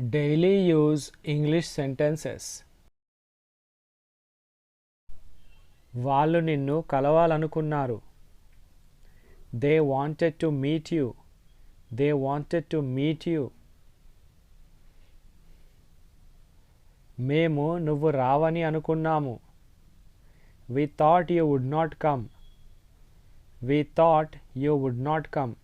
Daily use English sentences. వాళ్ళు నిన్ను కలవాలనుకున్నారు. They wanted to meet you. They wanted to meet you. మేము నువ్వు రావని అనుకున్నాము. We thought you would not come we thought you would not come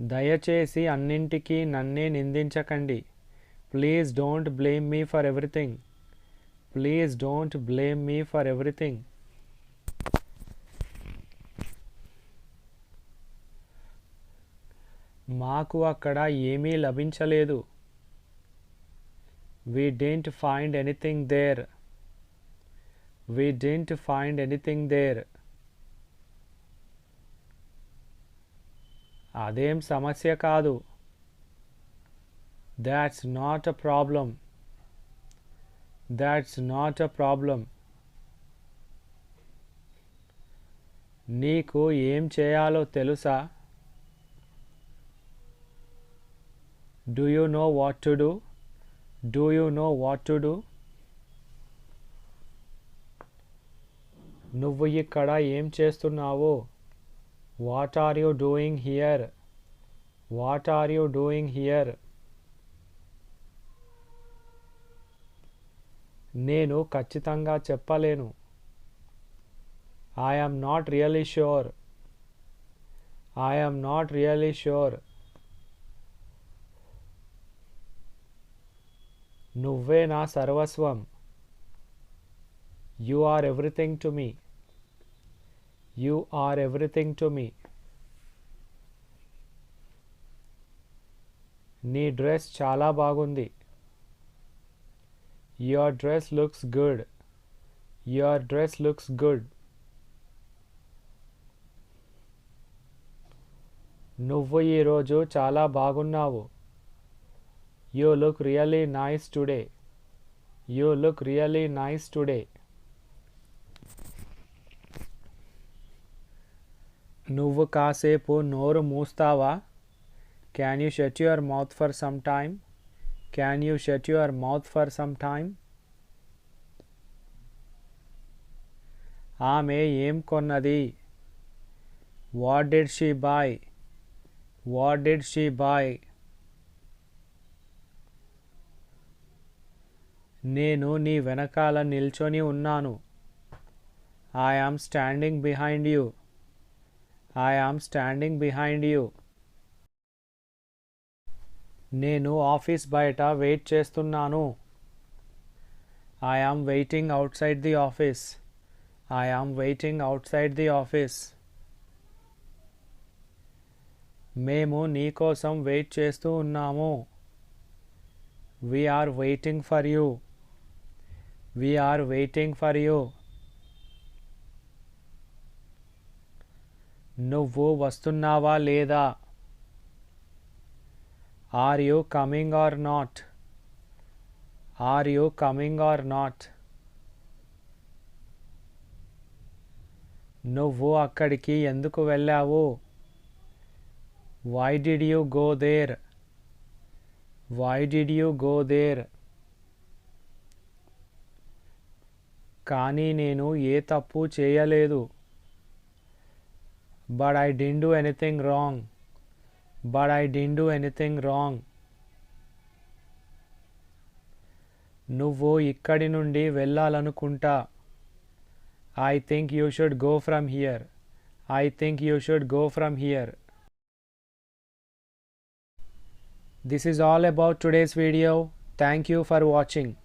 దయచేసి అన్నింటికీ నన్నే నిందించకండి. Please don't blame me for everything. Please don't blame me for everything. మాకు అక్కడ ఏమీ లభించలేదు. We didn't find anything there we didn't find anything there అదేం సమస్య కాదు. That's not a problem that's not a problem నీకు ఏం చేయాలో తెలుసా? Do you know what to do do you know what to do నువ్వు ఇక్కడ ఏం చేస్తున్నావు? What are you doing here what are you doing here నేను ఖచ్చితంగా చెప్పలేను. I am not really sure I am not really sure నువ్వే నా సర్వస్వం. You are everything to me you are everything to me. నీ డ్రెస్ చాలా బాగుంది. Your dress looks good. Your dress looks good. నువ్వు ఈరోజు చాలా బాగున్నావు. You look really nice today. You look really nice today. నువ్వు కాసేపు నోరు మూస్తావా? Can you shut your mouth for some time can you shut your mouth for some time ఆమె ఏం కొన్నది? What did she buy what did she buy నేను నీ వెనకాల నిల్చొని ఉన్నాను. I am standing behind you I am standing behind you నేను office బయట వెయిట్ చేస్తున్నాను. I am waiting outside the office I am waiting outside the office మేము నీ కోసం వెయిట్ చేస్తూ ఉన్నాము. We're waiting for you we're waiting for you నువ్వు వస్తున్నావా లేదా? Are you coming or not are you coming or not నువ్వు అక్కడికి ఎందుకు వెళ్ళావు? Why did you go there why did you go there కానీ నేను ఏ తప్పు చేయలేదు. But I didn't do anything wrong but I didn't do anything wrong నువ్వు ఇక్కడి నుండి వెళ్ళాలనుకుంటా. I think you should go from here I think you should go from here This is all about today's video. Thank you for watching.